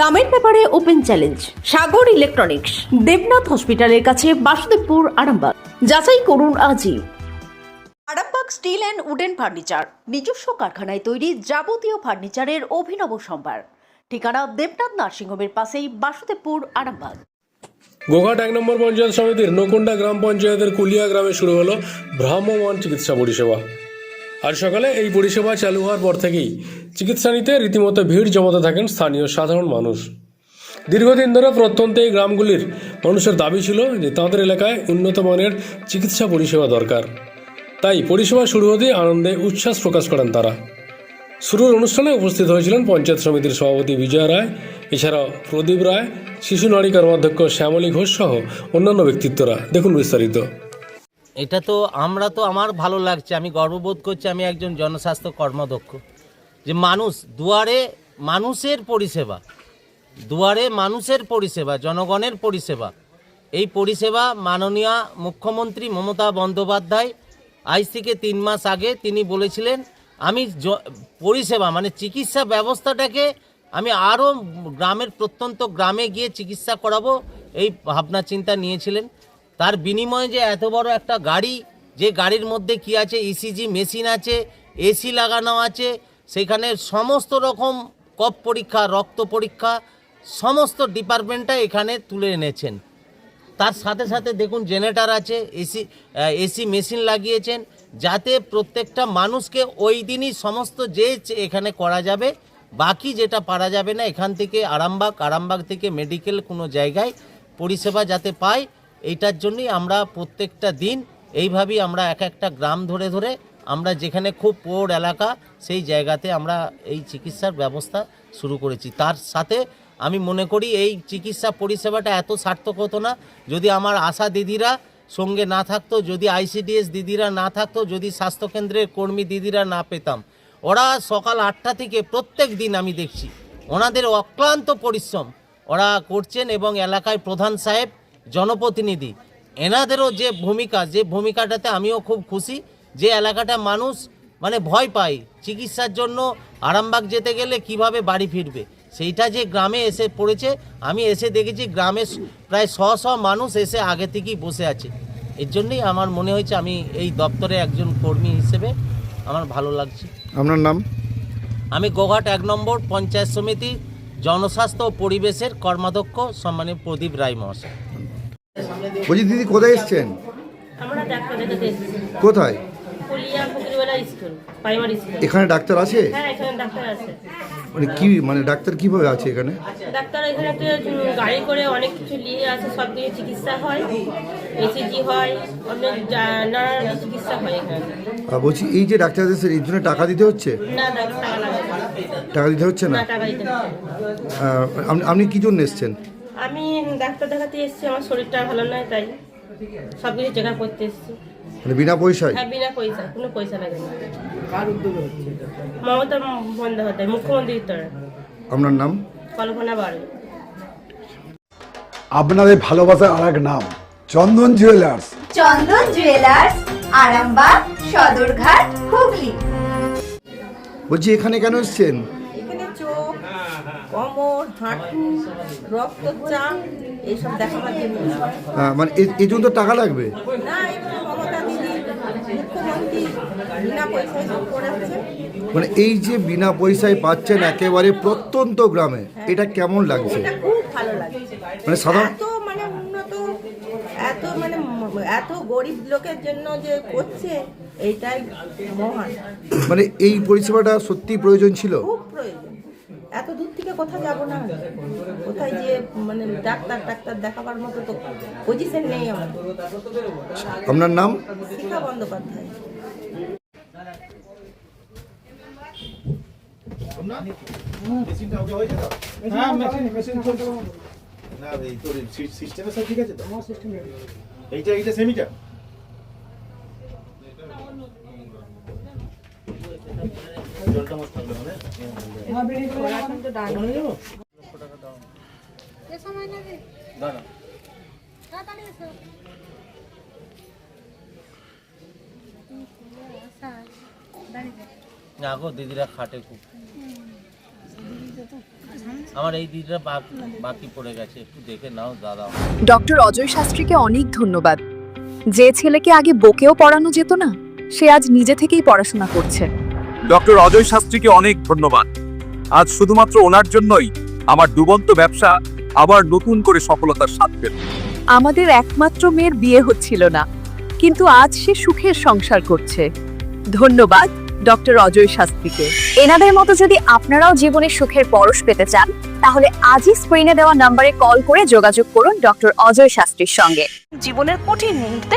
দামের ব্যাপারে open challenge, Sagar electronics, Debnath হসপিটালের কাছে বাসুদেবপুর, আরামবাগ। যাচাই করুন আজই। Arambagh steel and wooden furniture, নিজস্ব কারখানায় তৈরি যাবতীয় ফার্নিচারের অভিনব সম্ভার। ঠিকানা দেবনাথ নার্সিংহোমের পাশেই বাসুদেবপুর, আরামবাগ। গোঘাট এক নম্বর পঞ্চায়েত সমিতির নকুন্ডা গ্রাম পঞ্চায়েতের কুলিয়া গ্রামে শুরু হলো ভ্রাম্যমাণ চিকিৎসা পরিষেবা। আজ সকালে এই পরিষেবা চালু হওয়ার পর থেকেই চিকিৎসা নিতে রীতিমতো ভিড় জমাতে থাকেন স্থানীয় সাধারণ মানুষ। দীর্ঘদিন ধরে প্রত্যন্ত এই গ্রামগুলির মানুষের দাবি ছিল যে তাদের এলাকায় উন্নত মানের চিকিৎসা পরিষেবা দরকার। তাই পরিষেবা শুরু হতেই আনন্দে উচ্ছ্বাস প্রকাশ করেন তারা। শুরুর অনুষ্ঠানে উপস্থিত হয়েছিলেন পঞ্চায়েত সমিতির সভাপতি বিজয় রায়, এছাড়াও প্রদীপ রায়, শিশু নারী কর্মাধ্যক্ষ শ্যামলী ঘোষ সহ অন্যান্য ব্যক্তিত্বরা। দেখুন বিস্তারিত। এটা তো আমরা তো আমার ভালো লাগছে, আমি গর্ববোধ করছি, আমি একজন জনস্বাস্থ্য কর্মদক্ষ। যে মানুষ, দুয়ারে মানুষের পরিষেবা, দুয়ারে মানুষের পরিষেবা, জনগণের পরিষেবা। এই পরিষেবা মাননীয় মুখ্যমন্ত্রী মমতা বন্দ্যোপাধ্যায়, আজ থেকে তিন মাস আগে তিনি বলেছিলেন, আমি পরিষেবা মানে চিকিৎসা ব্যবস্থাটাকে আমি আরও গ্রামের প্রত্যন্ত গ্রামে গিয়ে চিকিৎসা করাবো, এই ভাবনা চিন্তা নিয়েছিলেন। তার বিনিময়ে যে এত বড় একটা গাড়ি, যে গাড়ির মধ্যে কি আছে ইসিজি মেশিন আছে এসি লাগানো আছে, সেখানে সমস্ত রকম কপ পরীক্ষা, রক্ত পরীক্ষা, সমস্ত ডিপার্টমেন্টটা এখানে তুলে এনেছেন। তার সাথে সাথে দেখুন, জেনারেটার আছে এসি এসি মেশিন লাগিয়েছেন, যাতে প্রত্যেকটা মানুষকে ওই দিনই সমস্ত যে এখানে করা যাবে, বাকি যেটা পারা যাবে না, এখান থেকে আরামবাগ আরামবাগ থেকে মেডিকেল কোনো জায়গায় পরিষেবা যাতে পায় এইটার জন্যই আমরা প্রত্যেকটা দিন এইভাবেই আমরা এক একটা গ্রাম ধরে ধরে আমরা যেখানে খুব পোর এলাকা, সেই জায়গাতে আমরা এই চিকিৎসার ব্যবস্থা শুরু করেছি। তার সাথে আমি মনে করি এই চিকিৎসা পরিষেবাটা এত সার্থক হতো না। যদি আমার আশা দিদিরা সঙ্গে না থাকতো, যদি আইসিডিএস দিদিরা না থাকতো, যদি স্বাস্থ্যকেন্দ্রের কর্মী দিদিরা না পেতাম, ওরা সকাল আটটা থেকে প্রত্যেক দিন আমি দেখছি। ওনাদের অক্লান্ত পরিশ্রম ওরা করছেন এবং এলাকায় প্রধান সাহেব জনপ্রতিনিধি। এনাদেরও যে ভূমিকা যে ভূমিকাটাতে আমিও খুব খুশি যে এলাকাটা মানুষ মানে ভয় পায় চিকিৎসার জন্য আরামবাগ যেতে গেলে কীভাবে বাড়ি ফিরবে। সেইটা যে গ্রামে এসে পড়েছে আমি এসে দেখেছি গ্রামে প্রায় শ শ মানুষ এসে আগে থেকেই বসে আছে। এর জন্যই আমার মনে হয়েছে আমি এই দপ্তরে একজন কর্মী হিসেবে আমার ভালো লাগছে। আপনার নাম? আমি গোঘাট এক নম্বর পঞ্চায়েত সমিতি জনস্বাস্থ্য ও পরিবেশের কর্মাধ্যক্ষ সম্মানীয় প্রদীপ রায় মহাশয়। বলছি দিদি কোথায় এসছেন? কোথায়? এখানে ডাক্তার আছে? হ্যাঁ এখানে ডাক্তার আছে। মানে কি মানে ডাক্তার কীভাবে আছে এখানে? ডাক্তার এখানে একটা গাড়ি করে অনেক কিছু নিয়ে আছে সব কিছু চিকিৎসা হয় এসিজি হয় অনেক নানা চিকিৎসা হয় এখানে। আর বলছি এই যে ডাক্তার এসেছেন এই জন্য টাকা দিতে হচ্ছে? না টাকা দিতে হচ্ছে না? টাকা দিতে আপনি কি জন্য এসছেন? আমি ডাক্তার দেখাতে এসেছি আমার শরীরটা ভালো নয় তাই সব কিছু চেক আপ করতে এসেছি। মানে বিনা পয়সায়? হ্যাঁ বিনা পয়সা কোনো পয়সা লাগে না। কার উদ্যোগে হচ্ছে মমতা বন্দ্যোপাধ্যায় মুখ্যমন্ত্রী উত্তরে আপনার নাম? কল্পনা বাড়ি আপনাদের ভালোবাসার আর এক নাম চন্দন জুয়েলার্স চন্দন জুয়েলার্স আরামবাগ সদরঘাট হুগলি। বলছি এখানে কেন এসছেন? কোমর হাঁটু রক্তচাপ এইসব দেখাবার জন্য মানে এই জন্য তো টাকা লাগবে। না মমতা দিদি মুখ্যমন্ত্রী বিনা পয়সায় করাচ্ছে মানে এই যে বিনা পয়সায় পাচ্ছেন একেবারে প্রত্যন্ত গ্রামে এটা কেমন লাগছে? এটা খুব ভালো লাগছে। মানে সাধারণ এত মানে উন্নত এত মানে এত গরিব লোকের জন্য যে করছে এইটাই মহান। মানে এই পরিষেবাটা সত্যি প্রয়োজন ছিল? খুব প্রয়োজন। এত দূর থেকে কোথায় যাব না। কোথায় গিয়ে মানে ডাক্তার ডাক্তার দেখাবার মতো তো পজিশন নেই আমার। আপনার নাম? শিখা বন্দ্যোপাধ্যায়। না এই তোর সিস্টেমে সব ঠিক আছে তো? এইটা এইটা সেমিটা জলটা মস্ত না গো, দিদিরা খাটে খুব। আমার এই বাক- বাকি পড়ে গেছে, একটু দেখে নাও দাদা ডক্টর অজয় শাস্ত্রীকে অনেক ধন্যবাদ। যে ছেলেকে আগে বকেও পড়ানো যেত না, সে আজ নিজে থেকেই পড়াশোনা করছে। ডক্টর অজয় শাস্ত্রীকে অনেক ধন্যবাদ। আজ শুধুমাত্র ওনার জন্যই আমার ডুবন্ত ব্যবসা আবার নতুন করে সফলতার স্বাদ পেল। আমাদের একমাত্র মেয়ের বিয়ে হচ্ছিল না কিন্তু আজ সে সুখের সংসার করছে। ধন্যবাদ ডক্টর অজয় শাস্ত্রীকে। এনাদের মতো যদি আপনারাও জীবনে সুখের পরশ পেতে চান তাহলে আজই স্ক্রিনে দেওয়া নম্বরে কল করে যোগাযোগ করুন ডক্টর অজয় শাস্ত্রীর সঙ্গে। জীবনের কঠিন মুহূর্তে